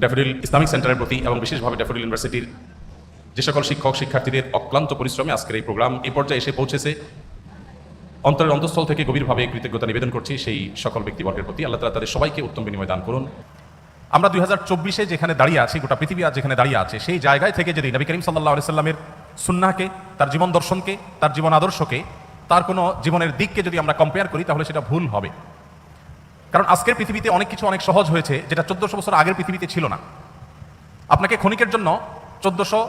Daffodil Islamic সেন্টারের প্রতি এবং বিশেষভাবে ড্যাফোডিল ইউনিভার্সিটির যে সকল শিক্ষক, শিক্ষার্থীদের অক্লান্ত পরিশ্রমে আজকের এই প্রোগ্রাম এই পর্যায়ে এসে পৌঁছেছে। অন্তরের অন্তঃস্থল থেকে গভীরভাবে কৃতজ্ঞতা নিবেদন করছি সেই সকল ব্যক্তিবর্গের প্রতি। আল্লাহ তালা তাদের সবাইকে উত্তম বিনিময় দান করুন। আমরা দুই হাজার চব্বিশে যেখানে দাঁড়িয়ে আছি, গোটা পৃথিবী আজ যেখানে দাঁড়িয়ে আছে, সেই জায়গায় থেকে যদি নবী করিম সাল্লাহ সাল্লামের সুন্নাকে তার জীবন দর্শনকে, তার জীবন আদর্শকে, তার কোনো জীবনের দিককে যদি আমরা কম্পেয়ার করি, তাহলে সেটা ভুল হবে। কারণ আজকের পৃথিবীতে অনেক কিছু অনেক সহজ হয়েছে, যেটা চোদ্দশো বছর আগের পৃথিবীতে ছিল না। আপনাকে ক্ষণিকের জন্য চোদ্দশো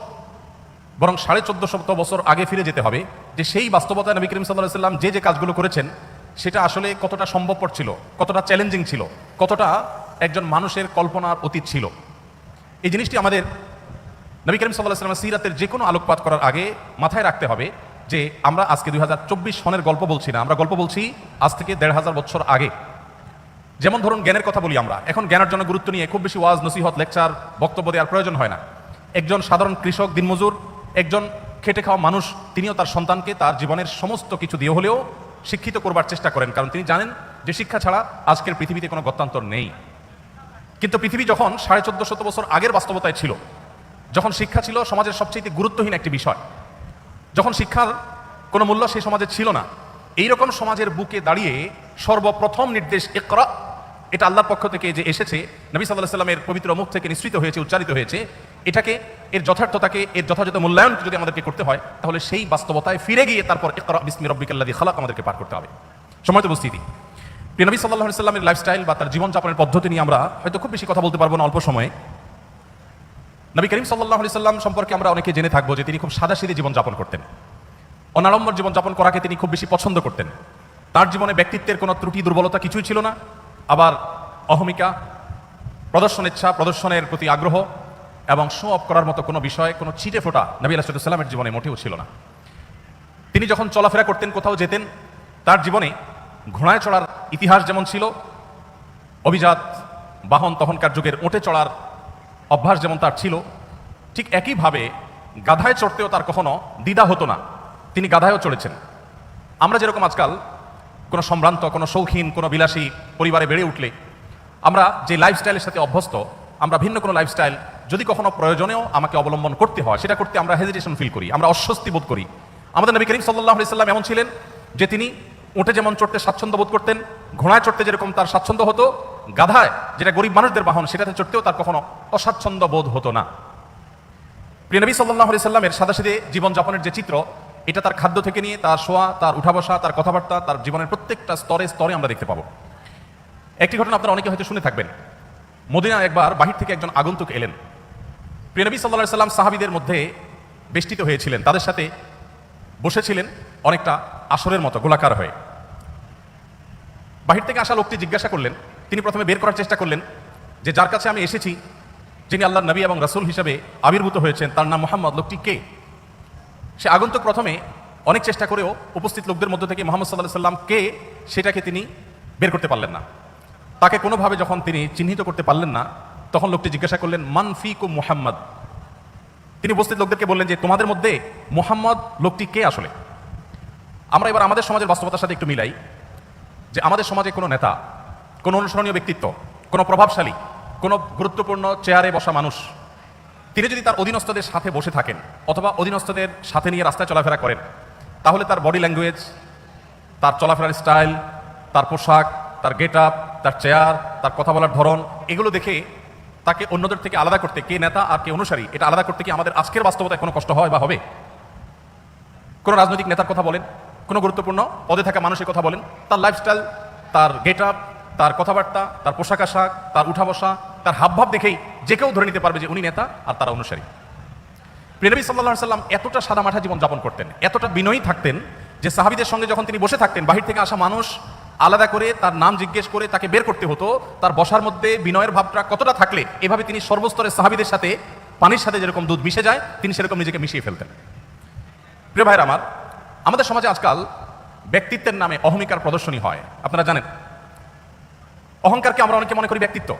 বরং সাড়ে চোদ্দশো বছর আগে ফিরে যেতে হবে, যে সেই বাস্তবতায় নবী করিম সাল্লাহ সাল্লাম যে যে কাজগুলো করেছেন, সেটা আসলে কতটা সম্ভবপর ছিল, কতটা চ্যালেঞ্জিং ছিল, কতটা একজন মানুষের কল্পনার অতীত ছিল। এই জিনিসটি আমাদের নবী করিম সাল্লাহ সাল্লামের সিরাতের যে কোনো আলোকপাত করার আগে মাথায় রাখতে হবে, যে আমরা আজকে দুই হাজার চব্বিশ সনের গল্প বলছি না, আমরা গল্প বলছি আজ থেকে দেড় হাজার বছর আগে। যেমন ধরুন জ্ঞানের কথা বলি আমরা। এখন জ্ঞানের জন্য গুরুত্ব নিয়ে খুব বেশি ওয়াজ, নসিহত, লেকচার, বক্তব্য দেওয়ার প্রয়োজন হয় না। একজন সাধারণ কৃষক, দিনমজুর, একজন খেটে খাওয়া মানুষ, তিনিও তার সন্তানকে তার জীবনের সমস্ত কিছু দিয়ে হলেও শিক্ষিত করবার চেষ্টা করেন। কারণ তিনি জানেন যে শিক্ষা ছাড়া আজকের পৃথিবীতে কোনো গত্যান্তর নেই। কিন্তু পৃথিবী যখন সাড়ে চোদ্দ শত বছর আগের বাস্তবতায় ছিল, যখন শিক্ষা ছিল সমাজের সবচেয়ে গুরুত্বহীন একটি বিষয়, যখন শিক্ষার কোনো মূল্য সেই সমাজে ছিল না, এইরকম সমাজের বুকে দাঁড়িয়ে সর্বপ্রথম নির্দেশ একরা এটা আল্লাহর পক্ষ থেকে যে এসেছে, নবী সাল্লাহ সাল্লামের পবিত্র মুখ থেকে নিঃসৃত হয়েছে, উচ্চারিত হয়েছে, এটাকে, এর যথার্থতাকে, এর যথাযথ মূল্যায়ন যদি আমাদেরকে করতে হয়, তাহলে সেই বাস্তবতায় ফিরে গিয়ে তারপর একরা বিসমি রব্বিকাল্লাদি খালাক আমাদেরকে পার করতে হবে। সময় তো উপস্থিতি। প্রিয় নবী সাল্লাহ সাল্লামের লাইফস্টাইল বা তার জীবনযাপনের পদ্ধতি নিয়ে আমরা হয়তো খুব বেশি কথা বলতে পারব না অল্প সময়ে। নবী করিম সাল্লাহ সাল্লাম সম্পর্কে আমরা অনেকে জেনে থাকব যে তিনি খুব সাদা সাদাসিদে জীবনযাপন করতেন। অনাড়ম্বর জীবনযাপন করাকে তিনি খুব বেশি পছন্দ করতেন। তার জীবনে ব্যক্তিত্বের কোনো ত্রুটি, দুর্বলতা কিছুই ছিল না। আবার অহমিকা, প্রদর্শন ইচ্ছা, প্রদর্শনের প্রতি আগ্রহ এবং শো অফ করার মতো কোনো বিষয়, কোনো ছিটে ফোটা নবী আলাহিসাল্লামের জীবনে মোটেও ছিল না। তিনি যখন চলাফেরা করতেন, কোথাও যেতেন, তার জীবনে ঘোড়ায় চড়ার ইতিহাস যেমন ছিল, অভিজাত বাহন তখনকার যুগের ওটে চড়ার অভ্যাস যেমন তার ছিল, ঠিক একইভাবে গাধায় চড়তেও তার কখনো দ্বিধা হতো না। তিনি গাধায়ও চড়েছেন। আমরা যেরকম আজকাল কোনো সম্ভ্রান্ত, কোনো শৌখিন, কোনো বিলাসী পরিবারে বেড়ে উঠলে আমরা যে লাইফস্টাইলের সাথে অভ্যস্ত, আমরা ভিন্ন কোনো লাইফস্টাইল যদি কখনো প্রয়োজনেও আমাকে অবলম্বন করতে হয়, সেটা করতে আমরা হেজিটেশন ফিল করি, আমরা অস্বস্তি বোধ করি। আমাদের নবী করিম সাল্লাহ সাল্লাম এমন ছিলেন যে তিনি উঠে যেমন চড়তে স্বাচ্ছন্দ্য বোধ করতেন, ঘোড়ায় চড়তে যেরকম তার স্বাচ্ছন্দ্য হতো, গাধায় যেটা গরিব মানুষদের বাহন, সেটাতে চড়তেও তার কখনো অস্বাচ্ছন্দ্য বোধ হতো না। প্রিয় নবী সাল্লাহ সাল্লামের সাদাসিদে জীবনযাপনের যে চিত্র এটা তার খাদ্য থেকে নিয়ে, তার শোয়া, তার উঠা বসা তার কথাবার্তা, তার জীবনের প্রত্যেকটা স্তরে স্তরে আমরা দেখতে পাবো। একটি ঘটনা আপনারা অনেকে হয়তো শুনে থাকবেন। মদিনা একবার বাহির থেকে একজন আগন্তুক এলেন। প্রিয়নবী সাল্লাহ সাল্লাম সাহাবিদের মধ্যে বেষ্টিত হয়েছিলেন। তাদের সাথে বসেছিলেন অনেকটা আসরের মতো, গোলাকার হয়ে। বাহির থেকে আসা লোকটি জিজ্ঞাসা করলেন, তিনি প্রথমে বের করার চেষ্টা করলেন যে, যার কাছে আমি এসেছি, যিনি আল্লাহ নবী এবং রাসুল হিসাবে আবির্ভূত হয়েছেন, তার নাম মোহাম্মদ, লোকটি কে? সে আগন্তুক প্রথমে অনেক চেষ্টা করেও উপস্থিত লোকদের মধ্য থেকে মোহাম্মদ সাল্লাহ সাল্লাম কে সেটাকে তিনি বের করতে পারলেন না। তাকে কোনোভাবে যখন তিনি চিহ্নিত করতে পারলেন না, তখন লোকটি জিজ্ঞাসা করলেন মানফিকু মুহাম্মদ? তিনি উপস্থিত লোকদেরকে বললেন যে, তোমাদের মধ্যে মোহাম্মদ লোকটি কে আসলে? আমরা এবার আমাদের সমাজের বাস্তবতার সাথে একটু মিলাই, যে আমাদের সমাজে কোনো নেতা, কোনো অনুসরণীয় ব্যক্তিত্ব, কোনো প্রভাবশালী, কোনো গুরুত্বপূর্ণ চেয়ারে বসা মানুষ তিনি যদি তার অধীনস্থদের সাথে বসে থাকেন, অথবা অধীনস্থদের সাথে নিয়ে রাস্তায় চলাফেরা করেন, তাহলে তার বডি ল্যাঙ্গুয়েজ তার চলাফেরার স্টাইল তার পোশাক, তার গেট আপ তার চেয়ার তার কথা বলার ধরন, এগুলো দেখে তাকে অন্যদের থেকে আলাদা করতে কে নেতা আর কে অনুসারী, এটা আলাদা করতে কি আমাদের আজকের বাস্তবতায় কোনো কষ্ট হয় বা হবে? কোনো রাজনৈতিক নেতার কথা বলেন, কোনো গুরুত্বপূর্ণ পদে থাকা মানুষের কথা বলেন, তার লাইফস্টাইল তার গেট আপ তার কথাবার্তা, তার পোশাক আশাক তার উঠা বসা তার হাবভাব দেখেই যে কেউ ধরে নিতে পারবে যে উনি নেতা আর তারা অনুসারী। প্রিয়নবী সাল্লাহ সাল্লাম এতটা সাদা মাঠা জীবন যাপন করতেন, এতটা বিনয়ী থাকতেন যে সাহাবিদের সঙ্গে যখন তিনি বসে থাকতেন, বাহির থেকে আসা মানুষ আলাদা করে তার নাম জিজ্ঞেস করে তাকে বের করতে হতো, তার বসার মধ্যে বিনয়ের ভাবটা কতটা থাকলে এভাবে তিনি সর্বস্তরের সাহাবিদের সাথে পানির সাথে যেরকম দুধ মিশে যায়, তিনি সেরকম নিজেকে মিশিয়ে ফেলতেন। প্রিয় ভাইয়ের আমার, আমাদের সমাজে আজকাল ব্যক্তিত্বের নামে অহমিকার প্রদর্শনী হয়। আপনারা জানেন, অহংকারকে আমরা অনেকে মনে করি ব্যক্তিত্ব।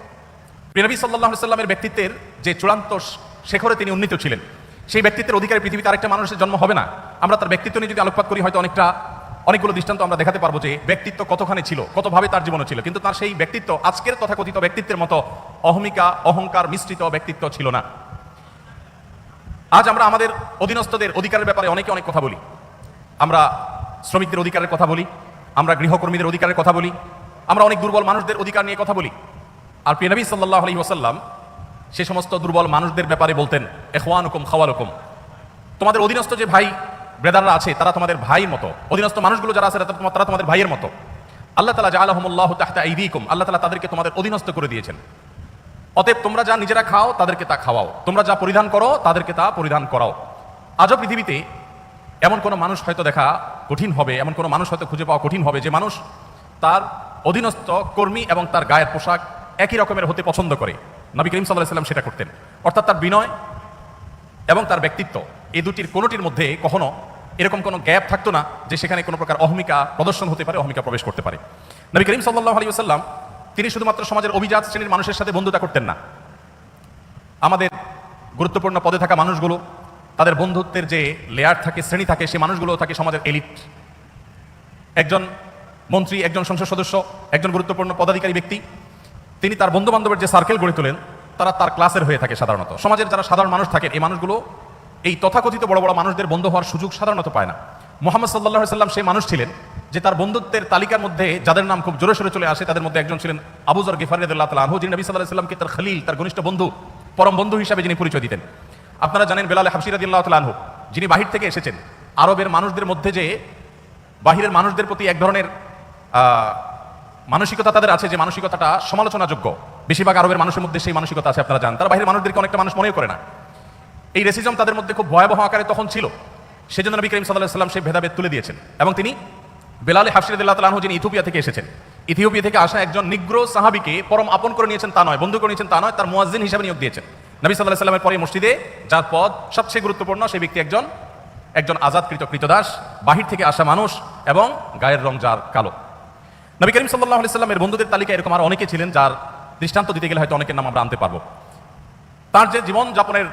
প্রিয়নবী সাল্লাহ সাল্লামের ব্যক্তিত্বের যে চূড়ান্ত শেখরে তিনি উন্নীত ছিলেন, সেই ব্যক্তিত্বের অধিকারী পৃথিবীতে আরেকটা মানুষের জন্ম হবে না। আমরা তার ব্যক্তিত্ব নিয়ে যদি আলোকপাত করি, হয়তো অনেকটা, অনেকগুলো দৃষ্টান্ত আমরা দেখাতে পারব যে ব্যক্তিত্ব কতখানি ছিল, কতভাবে তার জীবনে ছিল। কিন্তু তার সেই ব্যক্তিত্ব, আজকের তথাকথিত ব্যক্তিত্বের মতো অহমিকা, অহংকার মিশ্রিত ব্যক্তিত্ব ছিল না। আজ আমরা আমাদের অধীনস্থদের অধিকারের ব্যাপারে অনেকে অনেক কথা বলি। আমরা শ্রমিকদের অধিকারের কথা বলি, আমরা গৃহকর্মীদের অধিকারের কথা বলি, আমরা অনেক দুর্বল মানুষদের অধিকার নিয়ে কথা বলি। আর প্রিয়নবী সাল্লাহ আলী ওসাল্লাম সে সমস্ত দুর্বল মানুষদের ব্যাপারে বলতেন এখওয়ানুকুম খাওয়ালুকুম। তোমাদের অধীনস্থ যে ভাই ব্রেদাররা আছে, তারা তোমাদের ভাইয়ের মতো। অধীনস্থ মানুষগুলো যারা আছে, তারা তোমাদের ভাইয়ের মতো। আল্লাহ তালা জাআলাহুমুল্লাহ তাহতা আইদিকুম। আল্লাহ তালা তাদেরকে তোমাদের অধীনস্থ করে দিয়েছেন। অতএব তোমরা যা নিজেরা খাও, তাদেরকে তা খাওয়াও। তোমরা যা পরিধান করো, তাদেরকে তা পরিধান করাও। আজও পৃথিবীতে এমন কোনো মানুষ হয়তো দেখা কঠিন হবে, এমন কোনো মানুষ হয়তো খুঁজে পাওয়া কঠিন হবে যে মানুষ তার অধীনস্থ কর্মী এবং তার গায়ের পোশাক একই রকমের হতে পছন্দ করে। নবী করিম সাল্লাহ সাল্লাম সেটা করতেন। অর্থাৎ তার বিনয় এবং তার ব্যক্তিত্ব, এই দুটির কোনোটির মধ্যে কখনো এরকম কোনো গ্যাপ থাকতো না যে সেখানে কোনো প্রকার অহমিকা প্রদর্শন হতে পারে, অহমিকা প্রবেশ করতে পারে। নবী করিম সাল্লাহ আলী সাল্লাম তিনি শুধুমাত্র সমাজের অভিজাত শ্রেণির মানুষের সাথে বন্ধুতা করতেন না। আমাদের গুরুত্বপূর্ণ পদে থাকা মানুষগুলো, তাদের বন্ধুত্বের যে লেয়ার থাকে, শ্রেণি থাকে, সেই মানুষগুলো থাকে সমাজের এলিট একজন মন্ত্রী, একজন সংসদ সদস্য, একজন গুরুত্বপূর্ণ পদাধিকারী ব্যক্তি তিনি তার বন্ধু বান্ধবের যে সার্কেল গড়ে তোলেন তারা তার ক্লাসের হয়ে থাকে সাধারণত। সমাজের যারা সাধারণ মানুষ থাকেন এই মানুষগুলো এই তথাকথিত বড় বড় মানুষদের বন্ধু হওয়ার সুযোগ সাধারণত পায় না। মোহাম্মদ সাল্লাহ সাল্লাম সেই মানুষ ছিলেন যে তার বন্ধুত্বের তালিকার মধ্যে যাদের নাম খুব জোরে সোরে চলে আসে তাদের মধ্যে একজন ছিলেন আবুজর গিফারিদুল্লাহ তালা আনহু যিনি নবী সাল্লাহ সাল্লামকে তার খলিল তার ঘনিষ্ঠ বন্ধু পরম বন্ধু হিসাবে যিনি পরিচয় দিতেন। আপনারা জানেন বেলাল হাফসিরাদিল্লাহ তালা আনহু যিনি বাহির থেকে এসেছেন। আরবের মানুষদের মধ্যে যে বাহিরের মানুষদের প্রতি এক ধরনের আহ, মানসিকতা তাদের আছে যে মানসিকতাটা সমালোচনাযোগ্য। বেশিরভাগ আরবের মানুষের মধ্যে সেই মানসিকতা আছে, আপনারা জানেন। তারা বাহিরের মানুষদেরকে অনেকটা মানুষ মনেও করে না। এই রেসিজম তাদের মধ্যে খুব ভয়াবহ আকারে তখন ছিল। সেজন্য নবী করিম সাল্লাহ সাল্লাম সেই ভেদাভেদ তুলে দিয়েছেন। এবং তিনি বেলালে হাফসিরদুল্লাহ তালাহ যিনি ইথিওপিয়া থেকে এসেছেন, ইথিওপিয়া থেকে আসা একজন নিগ্র সাহাবিকে পরম আপন করে নিয়েছেন তা নয়, বন্ধু করে নিয়েছেন তা নয়, তার মুয়াজ্জিন হিসাবে নিয়োগ দিয়েছেন। নবী সাল্লাহ সাল্লামের পরে মসজিদে যার পদ সবচেয়ে গুরুত্বপূর্ণ সেই ব্যক্তি একজন একজন আজাদকৃত কৃতদাস, বাহির থেকে আসা মানুষ এবং গায়ের রং যার কালো। নবী করিম সাল্লাহ আলি সাল্লামের বন্ধুদের তালিকায় এরকম আর অনেকে ছিলেন যার দৃষ্টান্ত দিতে গেলে হয়তো অনেকের নাম আমরা আনতে পারব। তার যে জীবন যাপনের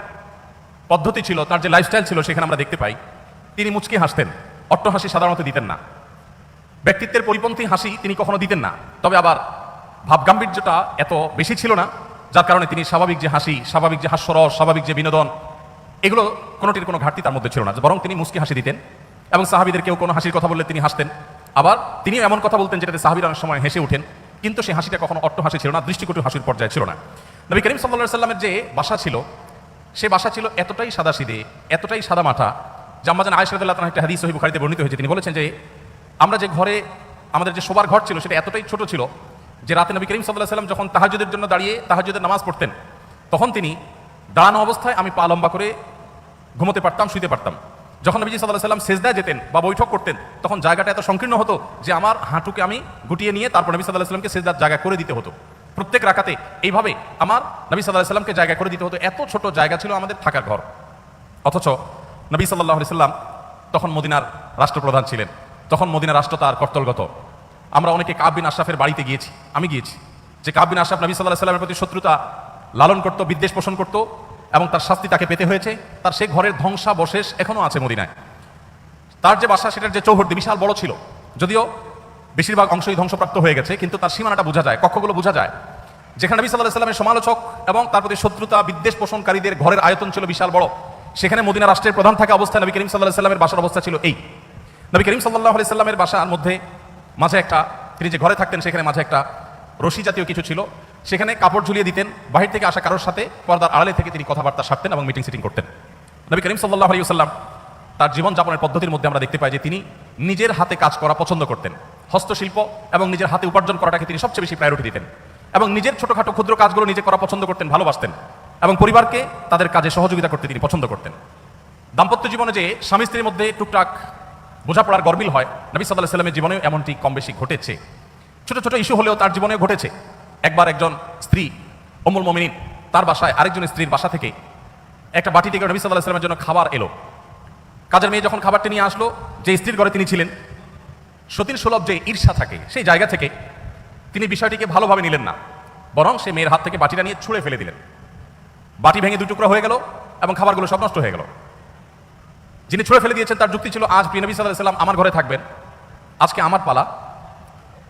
পদ্ধতি ছিল, তার যে লাইফস্টাইল ছিল, সেখানে আমরা দেখতে পাই, তিনি মুচকি হাসতেন। অট্ট হাসি সাধারণত দিতেন না। ব্যক্তিত্বের পরিপন্থী হাসি তিনি কখনো দিতেন না। তবে আবার ভাবগাম্ভীর্যটা এত বেশি ছিল না, যার কারণে তিনি স্বাভাবিক যে হাসি, স্বাভাবিক যে হাস্যরস, স্বাভাবিক যে বিনোদন, এগুলো কোনোটির কোনো ঘাটতি তার মধ্যে ছিল না। বরং তিনি মুচকি হাসি দিতেন এবং সাহাবিদের কেউ কোনো হাসির কথা বললে তিনি হাসতেন। আবার তিনি এমন কথা বলতেন যেটাতে সাহাবির অনেক সময় হেসে ওঠেন কিন্তু সেই হাসিটা কখনো অট্ট হাসি ছিল না, দৃষ্টিকটু হাসির পর্যায়ে ছিল না। নবী করিম সাল্লা সাল্লামের যে বাসা ছিল, সে বাসা ছিল এতটাই সাদা সিদে এতটাই সাদা মাথা জাম্মাজান আয়সাদুল্লাহ তার একটা হাদিস সহি বুখারিতে বর্ণিত হয়েছে। তিনি বলেছেন যে, আমরা যে ঘরে, আমাদের যে শোবার ঘর ছিল, সেটা এতটাই ছোট ছিল, যে রাতে নবী করিম সাল্লাহ সাল্লাম যখন তাহাজুদের জন্য দাঁড়িয়ে তাহাজুদের নামাজ পড়তেন, তখন তিনি দাঁড়ানো অবস্থায় আমি পা লম্বা করে ঘুমোতে পারতাম, শুইতে পারতাম। যখন নবীজি সাল্লাহ সাল্লাম সেজদায় যেতেন বা বৈঠক করতেন, তখন জায়গাটা এত সংকীর্ণ হতো যে আমার হাঁটুকে আমি গুটিয়ে নিয়ে তারপর নবী সাল্লাহ সাল্লামকে সেজদার জায়গা করে দিতে হতো। প্রত্যেক রাখাতে এইভাবে আমার নবী সাল্লাহ সাল্লামকে জায়গা করে দিতে হতো। এত ছোট জায়গা ছিল আমাদের থাকার ঘর। অথচ নবী সাল্লাহ সাল্লাম তখন মদিনার রাষ্ট্রপ্রধান ছিলেন। তখন মদিনার রাষ্ট্র তার কর্তলগত। আমরা অনেকে কাবিন আশরাফের বাড়িতে গিয়েছি, আমি গিয়েছি। যে কাবিন আশরাফ নবী সাল্লাহ সাল্লামের প্রতি শত্রুতা লালন করতো, বিদ্বেষ পোষণ করত এবং তার শাস্তি তাকে পেতে হয়েছে। তার সে ঘরের ধ্বংসাবশেষ এখনও আছে মদিনায়। তার যে বাসা, সেটার যে চৌহদ্দি বিশাল বড় ছিল। যদিও বেশিরভাগ অংশই ধ্বংসপ্রাপ্ত হয়ে গেছে, কিন্তু তার সীমানাটা বোঝা যায়, কক্ষগুলো বোঝা যায়। যেখানে নবী সাল্লাহ সাল্লামের সমালোচক এবং তার প্রতি শত্রুতা, বিদ্বেষ পোষণকারীদের ঘরের আয়তন ছিল বিশাল বড়। সেখানে মদিনা রাষ্ট্রের প্রধান থাকা অবস্থায় নবী করিম সাল্লাহ সাল্লামের বাসার অবস্থা ছিল এই। নবী করিম সাল্লাহ আলি সাল্লামের বাসার মধ্যে, মাঝে একটা, তিনি যে ঘরে থাকতেন, সেখানে মাঝে একটা রশি জাতীয় কিছু ছিল। সেখানে কাপড় ঝুলিয়ে দিতেন, বাহির থেকে আসা কারোর সাথে, পর্দার আড়ালে থেকে তিনি কথাবার্তা সারতেন এবং মিটিং সিটিং করতেন। নবী করিম সাল্লাহ আলী সাল্লাম তার জীবনযাপনের পদ্ধতির মধ্যে আমরা দেখতে পাই যে তিনি নিজের হাতে কাজ করা পছন্দ করতেন। হস্তশিল্প এবং নিজের হাতে উপার্জন করাটাকে তিনি সবচেয়ে বেশি প্রায়োরিটি দিতেন। এবং নিজের ছোটখাটো ক্ষুদ্র কাজগুলো নিজে করা পছন্দ করতেন, ভালোবাসতেন এবং পরিবারকে তাদের কাজে সহযোগিতা করতে তিনি পছন্দ করতেন। দাম্পত্য জীবনে যে স্বামী স্ত্রীর মধ্যে টুকটাক বোঝাপড়ার গরমিল হয়, নবী সাল্লাহ সাল্লামের জীবনেও এমনটি কম বেশি ঘটেছে। ছোট ছোট ইস্যু হলেও তার জীবনেও ঘটেছে। একবার একজন স্ত্রী অমুল মমিনিন, তার বাসায় আরেকজন স্ত্রীর বাসা থেকে একটা বাটি থেকে নবী সাল্লাহ সাল্লামের জন্য খাবার এলো। কাজের মেয়ে যখন খাবারটি নিয়ে আসলো, যে স্ত্রীর ঘরে তিনি ছিলেন সতীর সুলভ যে ঈর্ষা থাকে, সেই জায়গা থেকে তিনি বিষয়টিকে ভালোভাবে নিলেন না, বরং সে মেয়ের হাত থেকে বাটিটা নিয়ে ছুঁড়ে ফেলে দিলেন। বাটি ভেঙে দু টুকরা হয়ে গেল এবং খাবারগুলো সব নষ্ট হয়ে গেল। যিনি ছুঁড়ে ফেলে দিয়েছেন তার যুক্তি ছিল, আজ প্রিয় নবী সাল্লাহ সাল্লাম আমার ঘরে থাকবেন। আজকে আমার পালা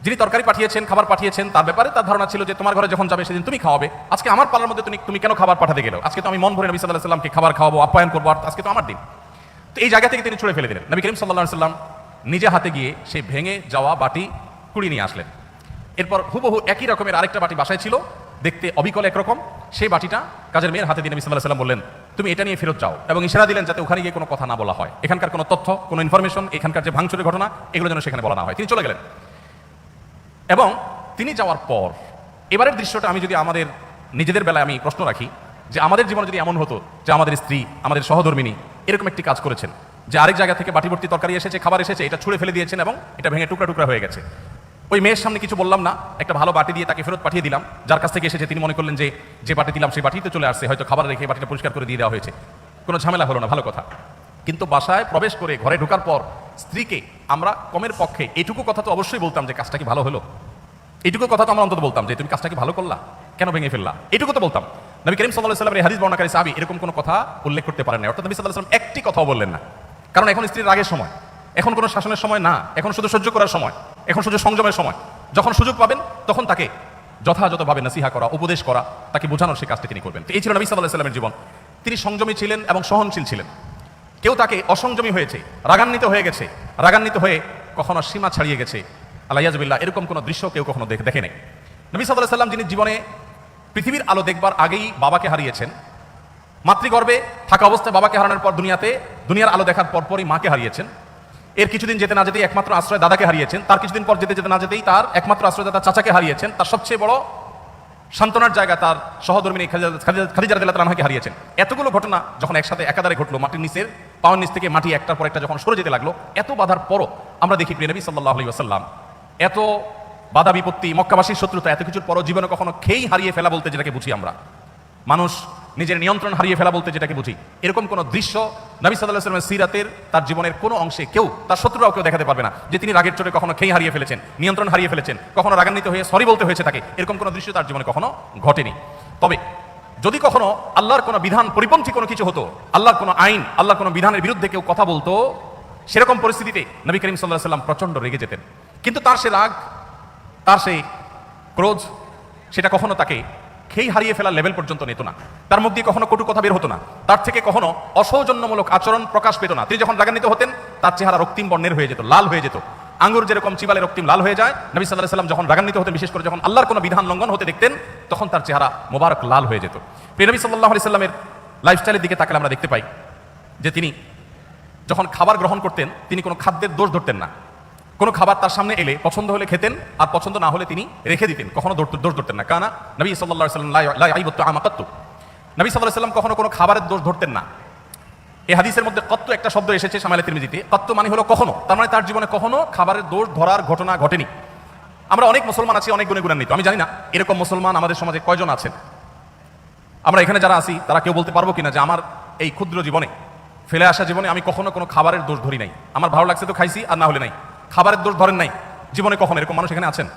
যিনি তরকারি পাঠিয়েছেন, খাবার পাঠিয়েছেন, তার ব্যাপারে তার ধারণা ছিল যে তোমার ঘরে যখন যাবে সেদিন তুমি খাওয়াবে। আজকে আমার পালার মধ্যে তুমি তুমি কেন খাবার পাঠাতে গেলো? আজকে তো আমি মন ভরে নবী সাল্লাহ সাল্লামকে খাবার খাওয়াবো, আপ্যায়ন করব, আর আজকে তো আমার দিন। তো এই জায়গা থেকে তিনি ছুড়ে ফেলে দিলেন। নবী করিম সাল্লাহ সাল্লাম নিজে হাতে গিয়ে সেই ভেঙে যাওয়া বাটি কুড়িয়ে নিয়ে আসলেন। এরপর হুবহু একই রকমের আরেকটা বাটি বাসায় ছিল, দেখতে অবিকল একরকম। সেই বাটিটা কাজের মেয়ের হাতে দিয়ে নবী সাল্লাহ সাল্লাম বললেন, তুমি এটা নিয়ে ফেরত যাও এবং ইশারা দিলেন যাতে ওখানে গিয়ে কোনো কথা না বলা হয়। এখানকার কোনো তথ্য, কোনো ইনফরমেশন এখানকার যে ভাঙচুরের ঘটনা, এগুলো যেন সেখানে বলা না হয়। তিনি চলে গেলেন। এবং তিনি যাওয়ার পর, এবারের দৃশ্যটা আমি যদি আমাদের নিজেদের বেলায় আমি প্রশ্ন রাখি, যে আমাদের জীবনে যদি এমন হতো যে আমাদের স্ত্রী, আমাদের সহধর্মিনী এরকম একটি কাজ করেছেন, যে আরেক জায়গা থেকে বাটিভর্তি তরকারি এসেছে, খাবার এসেছে, এটা ছুঁড়ে ফেলে দিয়েছেন এবং এটা ভেঙে টুকরা টুকরা হয়ে গেছে। ওই মেয়ের সামনে কিছু বললাম না, একটা ভালো বাটি দিয়ে তাকে ফেরত পাঠিয়ে দিলাম, যার কাছ থেকে এসেছে, তিনি মনে করলেন যে যে বাটি দিলাম, সেই বাটিতে চলে আসছে, হয়তো খাবার রেখে বাটিটা পরিষ্কার করে দিয়ে দেওয়া হয়েছে। কোনো ঝামেলা হলো না, ভালো কথা। কিন্তু বাসায় প্রবেশ করে ঘরে ঢোকার পর স্ত্রীকে আমরা কমের পক্ষে এটুকু কথা তো অবশ্যই বলতাম যে কাজটা কি ভালো হলো। এইটুকু কথা তো আমরা অন্তত বলতাম যে তুমি কাজটা কি ভালো করলা? কেন ভেঙে ফেললা? এটুকু তো বলতাম। নবী করিম সাল্লাহ সাল্লামের হাদিস বর্ণাকারী সাহাবি এরকম কোনো কথা উল্লেখ করতে পারেন না অর্থাৎ নবী সাল্লাহ সাল্লাম একটি কথাও বললেন না। কারণ এখন স্ত্রীর রাগের সময়, এখন কোনো শাসনের সময় না, এখন শুধু সহ্য করার সময়, এখন শুধু সংযমের সময়। যখন সুযোগ পাবেন, তখন তাকে যথাযথভাবে নসিহা করা, উপদেশ করা, তাকে বোঝানোর সেই কাজটি তিনি করবেন। এই ছিল নবী সাল্লাহ সাল্লামের জীবন। তিনি সংযমী ছিলেন এবং সহনশীল ছিলেন। কেউ তাকে অসংযমী হয়েছে, রাগান্বিত হয়ে গেছে, রাগান্বিত হয়ে কখনো সীমা ছাড়িয়ে গেছে। আলাইয়াজবিল্লাহ, এরকম কোনো দৃশ্য কেউ কখনো দেখে নেই। নবী সাল্লাহ সাল্লাম যিনি জীবনে পৃথিবীর আলো দেখবার আগেই বাবাকে হারিয়েছেন, মাতৃগর্ভে থাকা অবস্থায় বাবাকে হারানোর পর দুনিয়াতে, দুনিয়ার আলো দেখার পরপরই মাকে হারিয়েছেন। এর কিছুদিন যেতে না যেতেই একমাত্র আশ্রয় দাদাকে হারিয়েছেন, তার কিছুদিন পর যেতে যেতে না যেতেই তার একমাত্র আশ্রয় দাদা চাচাকে হারিয়েছেন, তার সবচেয়ে বড় সান্ত্বনার জায়গা তার সহধর্মিনী খাদিজা দিল্লা তালাহাকে হারিয়েছেন। এতগুলো ঘটনা যখন একসাথে একাধারে ঘটলো মাটির নিচের পাওয়ার নিচ থেকে মাটি একটার পর একটা যখন সরে যেতে লাগল, এত বাধার পরও আমরা দেখি প্রিয় নবী সাল্লাহ আলী আসাল্লাম এত বাধা বিপত্তি, মক্কাবাসীর শত্রুতা, এত কিছুর পরও জীবনে কখনো খেই হারিয়ে ফেলা বলতে যেটাকে বুঝি আমরা। মানুষ নিজের নিয়ন্ত্রণ হারিয়ে ফেলা বলতে যেটাকে বুঝি। এরকম কোনো দৃশ্য নবী সাল্লাহ সিরাতের, তার জীবনের কোনো অংশে কেউ, তার শত্রুরাও কেউ দেখাতে পারবে না, যে তিনি রাগের চোটে কখনো খেয়ে হারিয়ে ফেলেছেন, নিয়ন্ত্রণ হারিয়ে ফেলেছেন, কখনো রাগান্বিত হয়ে সরি বলতে হয়েছে তাকে, এরকম কোনো দৃশ্য তার জীবনে কখনো ঘটেনি। তবে, যদি কখনো আল্লাহর কোনো বিধান পরিপন্থী কোনো কিছু হতো, আল্লাহর কোনো আইন, আল্লাহর কোনো বিধানের বিরুদ্ধে কেউ কথা বলতো, সেরকম পরিস্থিতিতে নবী করিম সাল্লাহ সাল্লাম প্রচণ্ড রেগে যেতেন। কিন্তু তার সে রাগ, তার সেই ক্রোধ, সেটা কখনো তাকে খেই হারিয়ে ফেলার লেভেল পর্যন্ত নিত না। তার মুখ দিয়ে কখনো কটু কথা বের হতো না। তার থেকে কখনো অসৌজন্যমূলক আচরণ প্রকাশ পেত না। তিনি যখন রাগান্বিত হতেন, তার চেহারা রক্তিম বর্ণের হয়ে যেত, লাল হয়ে যেত। আঙ্গুর যেরকম চিবালে রক্তিম লাল হয়ে যায়, নবী সাল্লাহ সাল্লাম যখন রাগান্বিত হতেন, বিশেষ করে যখন আল্লাহর কোনো বিধান লঙ্ঘন হতে দেখতেন, তখন তার চেহারা মোবারক লাল হয়ে যেত। প্রিয় নবী সাল্লাহ আলি সাল্লামের লাইফস্টাইলের দিকে তাকালে আমরা দেখতে পাই যে তিনি যখন খাবার গ্রহণ করতেন, তিনি কোনো খাদ্যের দোষ ধরতেন না। কোনো খাবার তার সামনে এলে পছন্দ হলে খেতেন, আর পছন্দ না হলে তিনি রেখে দিতেন। কখনো দোষ ধরতেন না। কানা নবী সাল্লাহ সাল্লাম আমাকাত্তু নবী সাল্লাহ সাল্লাম কখনো কোনো খাবারের দোষ ধরতেন না। এই হাদিসের মধ্যে কত্ত একটা শব্দ এসেছে সামালে তিরমিজিতে। কত্ত মানে হলো কখনো, তার মানে তার জীবনে কখনো খাবারের দোষ ধরার ঘটনা ঘটেনি। আমরা অনেক মুসলমান আছি, অনেক গুণে গুণান্বিত আমি জানি না, এরকম মুসলমান আমাদের সমাজে কয়জন আছেন? আমরা এখানে যারা আছি, তারা কেউ বলতে পারব কিনা যে আমার এই ক্ষুদ্র জীবনে, ফেলে আসা জীবনে আমি কখনো কোনো খাবারের দোষ ধরি নাই। আমার ভালো লাগছে তো খাইছি, আর না হলে নাই। খাবারের দোষ ধরেন নাই। জীবনে কখন এরকম মানুষ এখানে আছেন?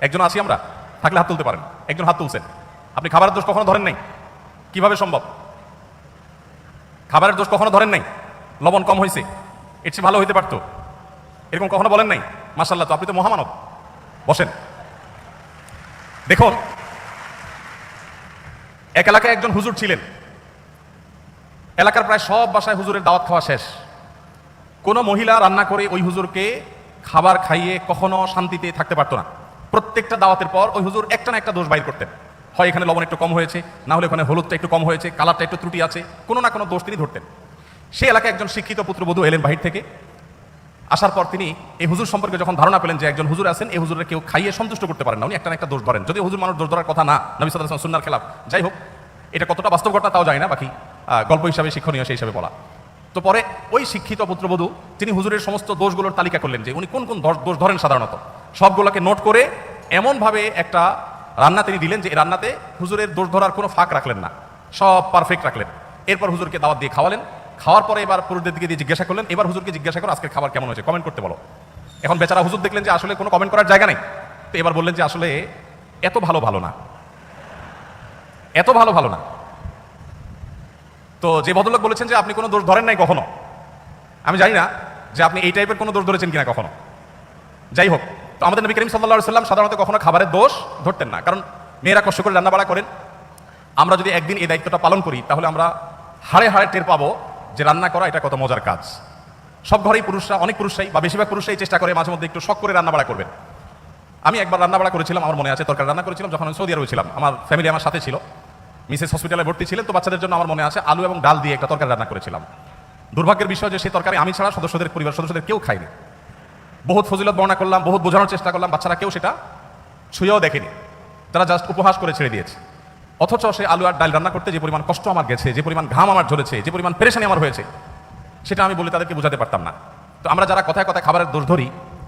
একজন আছি আমরা, থাকলে হাত তুলতে পারেন। একজন হাত তুলছেন। আপনি খাবারের দোষ কখনো ধরেন নাই? কীভাবে সম্ভব? খাবারের দোষ কখনো ধরেন নাই? লবণ কম হয়েছে এর চেয়ে ভালো হইতে পারতো। এরকম কখনো বলেন নাই? মাসাল্লাহ তো আপনি তো মহামানব। বসেন। দেখুন, এক এলাকায় একজন হুজুর ছিলেন। এলাকার প্রায় সব বাসায় হুজুরের দাওয়াত খাওয়া শেষ। কোনো মহিলা রান্না করে ওই হুজুরকে খাবার খাইয়ে কখনো শান্তিতে থাকতে পারতো না। প্রত্যেকটা দাওয়াতের পর ওই হুজুর একটা না একটা দোষ বাইর করতেন। হয় এখানে লবণ একটু কম হয়েছে, না হলে ওখানে হলুদটা একটু কম হয়েছে, কালারটা একটু ত্রুটি আছে, কোনো না কোনো দোষ তিনি ধরতেন। সে এলাকায় একজন শিক্ষিত পুত্রবধূ এলেন বাহির থেকে। আসার পর তিনি এই হুজুর সম্পর্কে যখন ধারণা পেলেন যে একজন হুজুর আছেন, এই হুজুরের কেউ খাইয়ে সন্তুষ্ট করতে পারেন না, উনি একটা না একটা দোষ ধরেন। যদি হুজুর মানুষ দোষ ধরার কথা না, নবী সাল্লাহ সুন্নার খেলাফ। যাই হোক, এটা কতটা বাস্তব ঘটনা তাও যায় না, বাকি গল্প হিসাবে শিক্ষণীয় সেই হিসাবে বলা। তো পরে ওই শিক্ষিত পুত্রবধূ তিনি হুজুরের সমস্ত দোষগুলোর তালিকা করলেন যে উনি কোন কোন দোষ- ধরেন সাধারণত। সবগুলোকে নোট করে এমনভাবে একটা রান্না তিনি দিলেন যে এই রান্নাতে হুজুরের দোষ ধরার কোনো ফাঁক রাখলেন না। সব পারফেক্ট রাখলেন। এরপর হুজুরকে দাওয়াত দিয়ে খাওয়ালেন। খাওয়ার পরে এবার পুরুষদের দিকে দিয়ে জিজ্ঞাসা করলেন, এবার হুজুরকে জিজ্ঞাসা করো আজকের খাবার কেমন হয়েছে কমেন্ট করতে বলো। এখন বেচারা হুজুর দেখলেন যে আসলে কোনো কমেন্ট করার জায়গা নেই। তো এবার বললেন যে আসলে এত ভালো ভালো না। এত ভালো ভালো না। তো যে ভদ্রলোক বলেছেন যে আপনি কোনো দোষ ধরেন নাই কখনো, আমি জানি না যে আপনি এই টাইপের কোনো দোষ ধরেছেন কিনা কখনো। যাই হোক, তো আমাদের নবী করিম সাল্লাহ সাল্লাম সাধারণত কখনো খাবারের দোষ ধরতেন না, কারণ মেয়েরা কষ্ট করে রান্নাবাড়া করেন। আমরা যদি একদিন এই দায়িত্বটা পালন করি, তাহলে আমরা হাড়ে হাড়ে টের পাবো যে রান্না করা এটা কত মজার কাজ। সব ঘরেই পুরুষরা, অনেক পুরুষরাই বা বেশিরভাগ পুরুষরাই চেষ্টা করে মাঝে মধ্যে একটু শখ করে রান্নাবাড়া করবেন। আমি একবার রান্নাবাড়া করেছিলাম, আমার মনে আছে, তরকারি রান্না করেছিলাম, যখন আমি সৌদি আরবে ছিলাম, আমার ফ্যামিলি আমার সাথে ছিল। মিসেস হসপিটালে ভর্তি ছিলেন, তো বাচ্চাদের জন্য আমার মনে আছে আলু এবং ডাল দিয়ে একটা তরকারি রান্না করেছিলাম। দুর্ভাগ্যের বিষয় যে সেই তরকারি আমি ছাড়া সদস্যদের পরিবার সদস্যদের কেউ খায়নি। বহুত ফজিলত বর্ণনা করলাম, বহুত বোঝানোর চেষ্টা করলাম, বাচ্চারা কেউ সেটা ছুঁয়েও দেখেনি। তারা জাস্ট উপহাস করে ছেড়ে দিয়েছে। অথচ সে আলু আর ডাল রান্না করতে যে পরিমাণ কষ্ট আমার গেছে, যে পরিমাণ ঘাম আমার ঝরেছে, যে পরিমাণ পেরেশানি আমার হয়েছে, সেটা আমি বলে তাদেরকে বোঝাতে পারতাম না। তো আমরা যারা কথায় কথায় খাবারের দোষ ধরি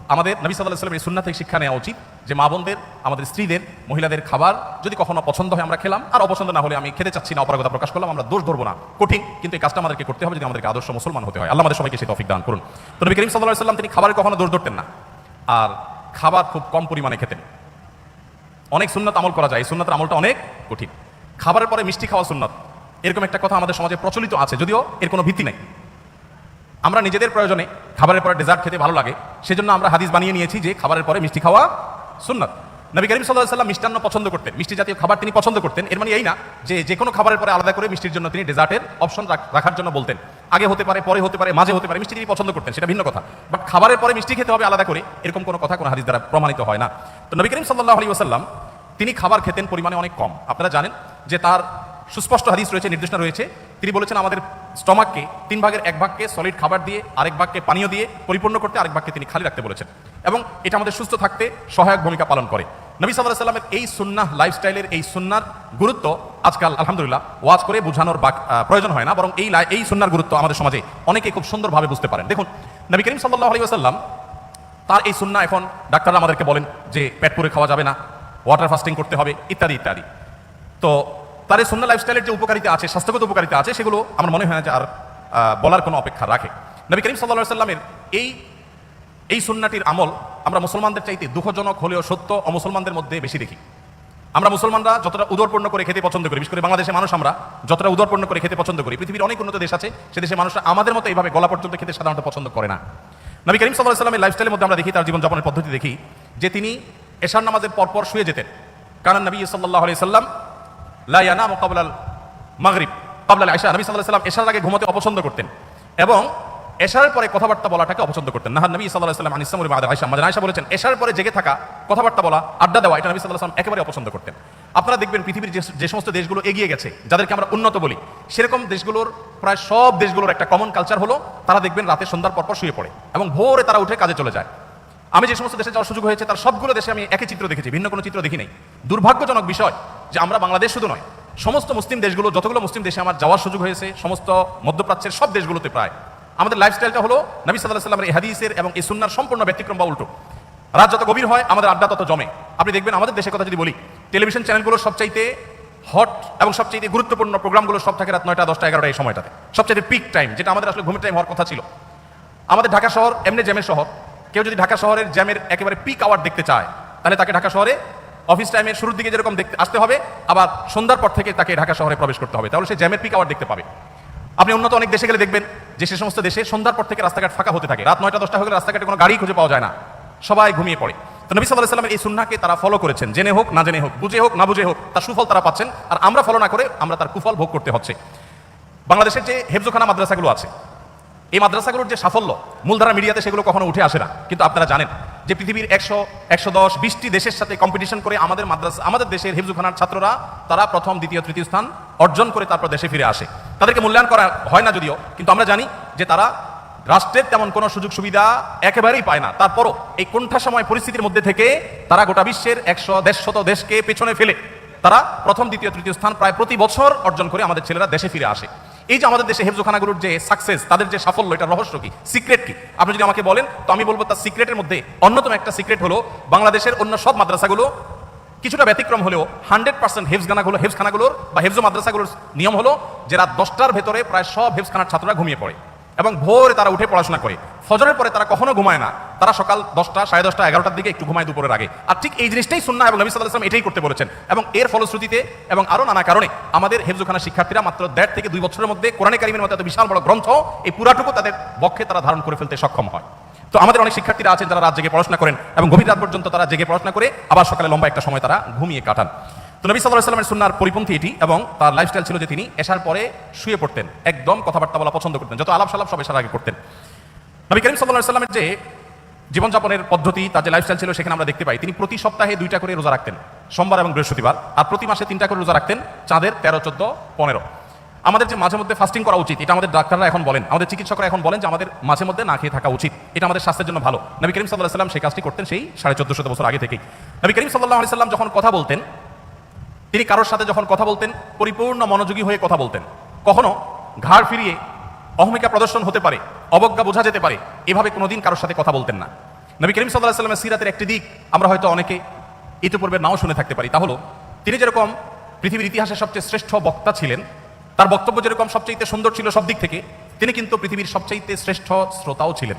আমাদের নবী সাল্লাহ সাল্লামের সুন্না থেকে শিক্ষা নেওয়া উচিত যে মা বোনদের, আমাদের স্ত্রীদের, মহিলাদের খাবার যদি কখনো পছন্দ হয় আমরা খেলাম, আর অপছন্দ না হলে আমি খেতে চাচ্ছি না, অপারগতা প্রকাশ করলাম, আমরা দোষ ধরবো না। কঠিন, কিন্তু এই কাজটা আমাদেরকে করতে হবে যদি আমাদেরকে আদর্শ মুসলমান হতে হয়। আল্লাহ আমাদের সবাইকে সেই তফিক দান করুন। তো নবী করিম সাল্লাহ সাল্লাম তিনি খাবারের কখনো দোষ ধরতেন না। আর খাবার খুব কম পরিমাণে খেতেন। অনেক সুন্নত আমল করা যায়, এই সুন্নতের আমলটা অনেক কঠিন। খাবারের পরে মিষ্টি খাওয়া সুন্নত। এরকম একটা কথা আমাদের সমাজে প্রচলিত আছে, যদিও এর কোনো ভিত্তি নেই। আমরা নিজেদের প্রয়োজনে খাবারের পরে ডেজার্ট খেতে ভালো লাগে, সেজন্য আমরা হাদিস বানিয়ে নিয়েছি যে খাবারের পরে মিষ্টি খাওয়া সুন্নত। নবী করিম সাল্লাহ সাল্লাম মিষ্টান্ন পছন্দ করতেন, মিষ্টি জাতীয় খাবার তিনি পছন্দ করতেন। এর মানে এই না যে যে কোনো খাবারের পরে আলাদা করে মিষ্টির জন্য তিনি ডেজার্টের অপশন রাখার জন্য বলতেন। আগে হতে পারে, পরে হতে পারে, মাঝে হতে পারে, মিষ্টি তিনি পছন্দ করতেন, সেটা ভিন্ন কথা। বাট খাবারের পরে মিষ্টি খেতে হবে আলাদা করে, এরকম কোনো কথা কোনো হাদিস দ্বারা প্রমাণিত হয় না। তো নবী করিম সাল্লাহ আলী ওসাল্লাম তিনি খাবার খেতেন পরিমাণে অনেক কম। আপনারা জানেন যে তার সুস্পষ্ট হাদিস রয়েছে, নির্দেশনা রয়েছে। তিনি বলেছেন, আমাদের স্টমাককে, তিন ভাগের এক ভাগকে সলিড খাবার দিয়ে, আরেক ভাগকে পানীয় দিয়ে পরিপূর্ণ করতে আরেক ভাগকে তিনি খালি রাখতে বলেছেন। এবং এটা আমাদের সুস্থ থাকতে সহায়ক ভূমিকা পালন করে। নবী সাল্লাহ সাল্লামের এই সুন্নাহ লাইফস্টাইলের এই সুন্নার গুরুত্ব আজকাল, আলহামদুলিল্লাহ, ওয়াজ করে বোঝানোর প্রয়োজন হয় না। বরং এই এই সুন্নার গুরুত্ব আমাদের সমাজে অনেকে খুব সুন্দরভাবে বুঝতে পারেন। দেখুন, নবী করিম সাল্লাহ আলী আসাল্লাম তার এই সুন্না এখন ডাক্তাররা আমাদেরকে বলেন যে, পেট পুরে খাওয়া যাবে না ওয়াটার ফাস্টিং করতে হবে, ইত্যাদি ইত্যাদি। তো তার এই সুন্না লাইফস্টাইলের যে উপকারিতা আছে, স্বাস্থ্যগত উপকারিতা আছে, সেগুলো আমার মনে হয় না যে আর বলার কোনো অপেক্ষা রাখে। নবী করিম সাল্লাহ সাল্লামের এই এই সুন্নাটির আমল আমরা মুসলমানদের চাইতে দুঃখজনক হলেও সত্য অমুসলমানদের মধ্যে বেশি দেখি। আমরা মুসলমানরা যতটা উদরপূর্ণ করে খেতে পছন্দ করি, বিশেষ করে বাংলাদেশের মানুষ আমরা যতটা উদরপূর্ণ করে খেতে পছন্দ করি, পৃথিবীর অনেক উন্নত দেশ আছে, সে দেশের মানুষরা আমাদের মতো এইভাবে গলা পর্যন্ত খেতে সাধারণত পছন্দ করে না। নবী করিম সাল্লাহ সাল্লামের লাইফস্টাইলের মধ্যে আমরা দেখি, তার জীবনযাপনের পদ্ধতি দেখি, যে তিনি এশার নামাজের পরপর শুয়ে যেতেন। কারণ নবী সাল্লাহ আলি সাল্লাম লাইয়ানা মোকাবলাল মাগরিব কাবলাল আয়সা নবী সাল্লাহ সাল্লাম এশার আগে ঘুমাতে অপছন্দ করতেন এবং এশার পরে কথাবার্তা বলাটাকে অপছন্দ করতেন। নাহার নবী সাল্লাহ সাল্লাম আনিসাম আদা আয়সা আমাদের আয়সা বলেছেন, এশার পরে জেগে থাকা, কথাবার্তা বলা, আড্ডা দেওয়া, এটা নবী সাল্লাহ সাল্লাম একেবারে অপছন্দ করতেন। আপনারা দেখবেন পৃথিবীর যে সমস্ত দেশগুলো এগিয়ে গেছে, যাদেরকে আমরা উন্নত বলি, সেরকম দেশগুলোর, প্রায় সব দেশগুলোর একটা কমন কালচার হলো, তারা দেখবেন রাতে সন্ধ্যার পরপর শুয়ে পড়ে এবং ভোরে তারা উঠে কাজে চলে যায়। আমি যে সমস্ত দেশে যাওয়ার সুযোগ হয়েছে, তার সবগুলো দেশে আমি একই চিত্র দেখেছি, ভিন্ন কোনো চিত্র দেখি নাই। দুর্ভাগ্যজনক বিষয় যে আমরা বাংলাদেশ শুধু নয়, সমস্ত মুসলিম দেশগুলো, যতগুলো মুসলিম দেশে আমার যাওয়ার সুযোগ হয়েছে, সমস্ত মধ্যপ্রাচ্যের সব দেশগুলোতে প্রায়। আমাদের লাইফস্টাইলটা হলো, নবী সাল্লাহ সাল্লামের এই হাদিসের এবং এই সুন্নার সম্পূর্ণ ব্যতিক্রম বা উল্টো। রাত যত গভীর হয়, আমাদের আড্ডা তত জমে। আপনি দেখবেন আমাদের দেশের কথা যদি বলি টেলিভিশন চ্যানেলগুলোর সবচাইতে হট এবং সবচাইতে গুরুত্বপূর্ণ প্রোগ্রামগুলো সব থাকে রাত নয়টা, দশটা, এগারোটা এই সময়টাতে। সবচাইতে পিক টাইম যেটা আমাদের আসলে ঘুমের টাইম হওয়ার কথা ছিল। আমাদের ঢাকা শহর, এমনি জ্যামের শহর। কেউ যদি ঢাকা শহরের জ্যামের একেবারে পিক আওয়ার দেখতে চায়, তাহলে তাকে ঢাকা শহরে অফিস টাইমের শুরুর দিকে যেরকম দেখতে, আসতে হবে, আবার সন্ধ্যার পর থেকে তাকে ঢাকা শহরে প্রবেশ করতে হবে। তাহলে সে জ্যামের পিক আওয়ার দেখতে পাবে। আপনি উন্নত অনেক দেশে গেলে দেখবেন যে সে সমস্ত দেশে সন্ধ্যার পর থেকে রাস্তাঘাট ফাঁকা হতে থাকে। রাত নয়টা, দশটা হলে রাস্তাঘাটে কোনো গাড়ি খুঁজে পাওয়া যায় না। সবাই ঘুমিয়ে পড়ে। তো নবী সাল্লাহ সাল্লামের এই সুন্নাকে তারা ফলো করেছেন। জেনে হোক, না জেনে হোক, বুঝে হোক, না বুঝে হোক, তার সুফল তারা পাচ্ছেন। আর আমরা ফলো না করে, আমরা তার কুফল ভোগ করতে হচ্ছে। বাংলাদেশের যে হেফজোখানা মাদ্রাসাগুলো আছে এই মাদ্রাসাগুলোর যে সাফল্য, মূলধারা মিডিয়াতে সেগুলো কখনো উঠে আসে না। কিন্তু আপনারা জানেন যে পৃথিবীর একশো একশো দশ, বিশটি দেশের সাথে কম্পিটিশন করে আমাদের মাদ্রাসা, আমাদের দেশের হেফজুখানার ছাত্ররা, তারা প্রথম, দ্বিতীয়, তৃতীয় স্থান অর্জন করে তারপর দেশে ফিরে আসে। তাদেরকে মূল্যায়ন করা হয় না যদিও, কিন্তু আমরা জানি যে তারা রাষ্ট্রের তেমন কোনো সুযোগ সুবিধা একেবারেই পায় না। তারপরও এই সময় পরিস্থিতির মধ্যে থেকে তারা গোটা বিশ্বের একশো, দেড়শত দেশকে পেছনে ফেলে তারা প্রথম, দ্বিতীয়, তৃতীয় স্থান প্রায় প্রতি বছর অর্জন করে আমাদের ছেলেরা দেশে ফিরে আসে। এই যে আমাদের দেশে হেফজোখানাগুলোর যে সাকসেস তাদের যে সাফল্য এটা রহস্য কি? সিক্রেট কি? আপনি যদি আমাকে বলেন, তো আমি বলব তার সিক্রেটের মধ্যে অন্যতম একটা সিক্রেট হলো বাংলাদেশের অন্য সব মাদ্রাসাগুলো কিছুটা ব্যতিক্রম হলেও হান্ড্রেড পার্সেন্ট হেফজখানাগুলো হেফজখানাগুলোর বা হেফজো মাদ্রাসাগুলোর নিয়ম হলো যে রাত দশটার ভেতরে প্রায় সব হেফজখানার ছাত্ররা ঘুমিয়ে পড়ে। এবং ভোরে তারা উঠে পড়াশোনা করে। ফজরের পরে তারা কখনো ঘুমায় না। তারা সকাল দশটা, সাড়ে দশটা, এগারোটার দিকে একটু ঘুমায় দুপুরের আগে। আর ঠিক এই জিনিসটাই সুন্না এবং নবী সাল্লাহ এটাই করতে বলেছেন। এবং এর ফলশ্রুতিতে এবং আরও নানা কারণে আমাদের হেফজোখানা শিক্ষার্থীরা মাত্র দেড় থেকে দুই বছরের মধ্যে কোরআনে কারিমের মতো এত বিশাল বড় গ্রন্থ এই পুরাটুকু তাদের বক্ষে তারা ধারণ করে ফেলতে সক্ষম হয়। তো আমাদের অনেক শিক্ষার্থীরা আছেন যারা রাত জেগে পড়াশোনা করেন এবং গভীর রাত পর্যন্ত তারা জেগে পড়াশোনা করে আবার সকালে লম্বা একটা সময় তারা ঘুমিয়ে কাটান। তো নবী সাল্লাহ সাল্লামের সুন্নার পরিপন্থী এটি এবং তার লাইফস্টাইল ছিল যে তিনি এসার পরে শুয়ে পড়তেন, একদম কথাবার্তা বলা পছন্দ করতেন, যত আলাপ সালাপ সব এসার আগে করতেন। নবী করিম সাল্লাহ সাল্লামের যে জীবনযাপনের পদ্ধতি, তার যে লাইফস্টাইল ছিল সেখানে আমরা দেখতে পাই, তিনি প্রতি সপ্তাহে দুইটা করে রোজা রাখতেন, সোমবার এবং বৃহস্পতিবার, আর প্রতি মাসে তিনটা করে রোজা রাখতেন, চাঁদের তেরো, চোদ্দ, পনেরো। আমাদের যে মাঝে মধ্যে ফাস্টিং করা উচিত, এটা আমাদের ডাক্তাররা এখন বলেন, আমাদের চিকিৎসকরা এখন বলেন যে আমাদের মাঝে মধ্যে না খেয়ে থাকা উচিত, এটা আমাদের স্বাস্থ্যের জন্য ভালো। নবী করিম সাল্লাহ সাল্লাম সেই কাজটি করতেন সেই সাড়ে চোদ্দশো বছর আগে থেকেই। নবী করিম সাল্লাহ সাল্লাম যখন কথা বলতেন তিনি কারোর সাথে যখন কথা বলতেন, পরিপূর্ণ মনোযোগী হয়ে কথা বলতেন। কখনো ঘাড় ফিরিয়ে অহমিকা প্রদর্শন হতে পারে, অবজ্ঞা বোঝা যেতে পারে, এভাবে কোনোদিন কারোর সাথে কথা বলতেন না। নবী করিম সাল্লাহ সাল্লামের সিরাতের একটি দিক আমরা হয়তো অনেকে ইতিপূর্বে নাও শুনে থাকতে পারি, তা হলো, তিনি যেরকম পৃথিবীর ইতিহাসের সবচেয়ে শ্রেষ্ঠ বক্তা ছিলেন, তার বক্তব্য যেরকম সবচাইতে সুন্দর ছিল সব দিক থেকে, তিনি কিন্তু পৃথিবীর সবচাইতে শ্রেষ্ঠ শ্রোতাও ছিলেন।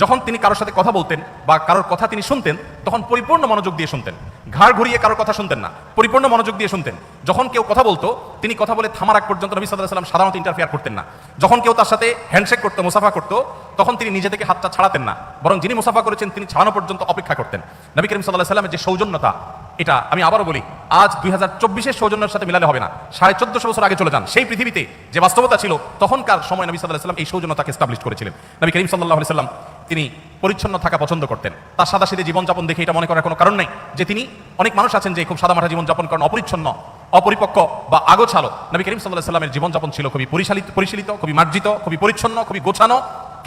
যখন তিনি কারোর সাথে কথা বলতেন বা কারোর কথা তিনি শুনতেন তখন পরিপূর্ণ মনোযোগ দিয়ে শুনতেন। ঘাড় ঘুরিয়ে কারোর কথা শুনতেন না। পরিপূর্ণ মনোযোগ দিয়ে শুনতেন। যখন কেউ কথা বলতো, তিনি কথা বলে থামার আগ পর্যন্ত নবী সাল্লাহ সাল্লাম সাধারণত ইন্টারফেয়ার করতেন না। যখন কেউ তার সাথে হ্যান্ডশেক করতো, মুসাফা করতো, তখন তিনি নিজে থেকে হাতটা ছাড়াতেন না। বরং যিনি মুসাফা করেছেন, তিনি ছাড়ানো পর্যন্ত অপেক্ষা করতেন। নবী করিম সাল্লাহ সাল্লামের যে সৌজন্যতা, এটা আমি আবারও বলি, আজ দুই হাজার চব্বিশের সৌজন্যের সাথে মিলালে হবে না। সাড়ে চোদ্দশো বছর আগে চলে যান। সেই পৃথিবীতে যে বাস্তবতা ছিল, তখনকার সময় নবী সাল্লাহ সাল্লাম এই সৌজন্যতাকে এস্টাবলিশ করেছিলেন। নবী করিম সাল্লাহ সাল্লাম তিনি পরিচ্ছন্ন থাকা পছন্দ করতেন। তার সাদা সিধে জীবনযাপন দেখে এটা মনে করার কোনো কারণ নেই যে তিনি অনেক মানুষ আছেন যে খুব সাদামাটা জীবনযাপন করেন, অপরিচ্ছন্ন, অপরিপক্ক বা আগোছালো। নবী করিম সাল্লাহ সাল্লামের জীবনযাপন ছিল খুবই পরিশালিত, পরিশীলিত, খুবই মার্জিত, খুবই পরিচ্ছন্ন, খুবই গোছানো।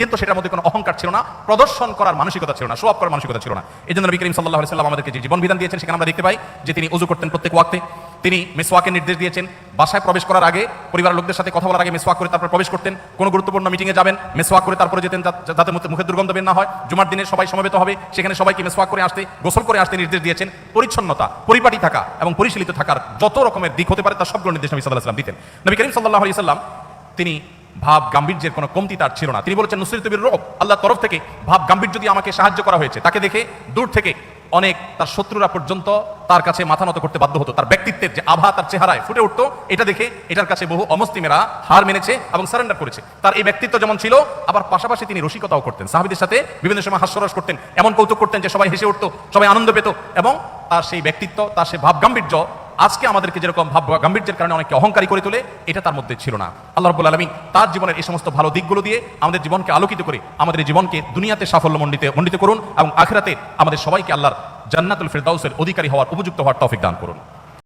কিন্তু সেটার মধ্যে কোনো অহংকার ছিল না, প্রদর্শন করার মানসিকতা ছিল না শো করার মানসিকতা ছিল না। এই জন্য নবী করিম সাল্লাহ সাল্লাম আমাদেরকে যে জীবন বিধান দিয়েছেন, সেখানে আমরা দেখতে পাই যে তিনি উজু করতেন প্রত্যেক ওয়াক্তে। তিনি মেসওয়াকের নির্দেশ দিয়েছেন, বাসায় প্রবেশ করার আগে পরিবারের লোকদের সাথে কথা বলার আগে মেসওয়াক করে তারপর প্রবেশ করতেন। কোনো গুরুত্বপূর্ণ মিটিংয়ে যাবেন, মেসওয়াক করে তারপরে যেতেন যাতে মুখে দুর্গন্ধ বের না হয়। জুমার দিনে সবাই সমবেত হবে, সেখানে সবাইকে মেসওয়াক করে আসতে, গোসল করে আসতে নির্দেশ দিয়েছেন। পরিচ্ছন্নতা, পরিপাটি থাকা এবং পরিশীলিত থাকার যত রকমের দিক হতে পারে তার সবগুলো নির্দেশ নবী সাল্লাহ সাল্লাম দিতেন। নবী করিম সাল্লাহ আলি সাল্লাম তিনি ভাব গাম্ভীর্যের কোনো কমতি তার ছিল না। তিনি বলেছেন, নুসরিত বির রব, আল্লাহর তরফ থেকে ভাব গাম্ভীর্য দিয়ে আমাকে সাহায্য করা হয়েছে। তাকে দেখে দূর থেকে অনেক তার শত্রুরা পর্যন্ত তার কাছে মাথা নত করতে বাধ্য হতো। তার ব্যক্তিত্বের যে আভা তার চেহারায় ফুটে উঠতো, এটা দেখে এটার কাছে বহু অমস্তিমেরা হার মেনেছে এবং সারেন্ডার করেছে। তার এই ব্যক্তিত্ব যেমন ছিল, আবার পাশাপাশি তিনি রসিকতাও করতেন। সাহাবিদের সাথে বিভিন্ন সময় হাস্যরস করতেন, এমন কৌতুক করতেন যে সবাই হেসে উঠতো, সবাই আনন্দ পেত এবং তার সেই ব্যক্তিত্ব, তার সেই ভাব গাম্ভীর্য আজকে আমাদেরকে যেরকম ভাব গাম্ভীর্যের কারণে অনেকে অহংকারী করে তোলে, এটা তার মধ্যে ছিল না। আল্লাহ রব্বুল আলমী তার জীবনের এই সমস্ত ভালো দিকগুলো দিয়ে আমাদের জীবনকে আলোকিত করে, আমাদের জীবনকে দুনিয়াতে সাফল্য মন্ডিতে মণ্ডিত করুন এবং আখেরাতে আমাদের সবাইকে আল্লাহর জান্নাতুল ফেরদাউসের অধিকারী হওয়ার উপযুক্ত হওয়ার তফিক দান করুন।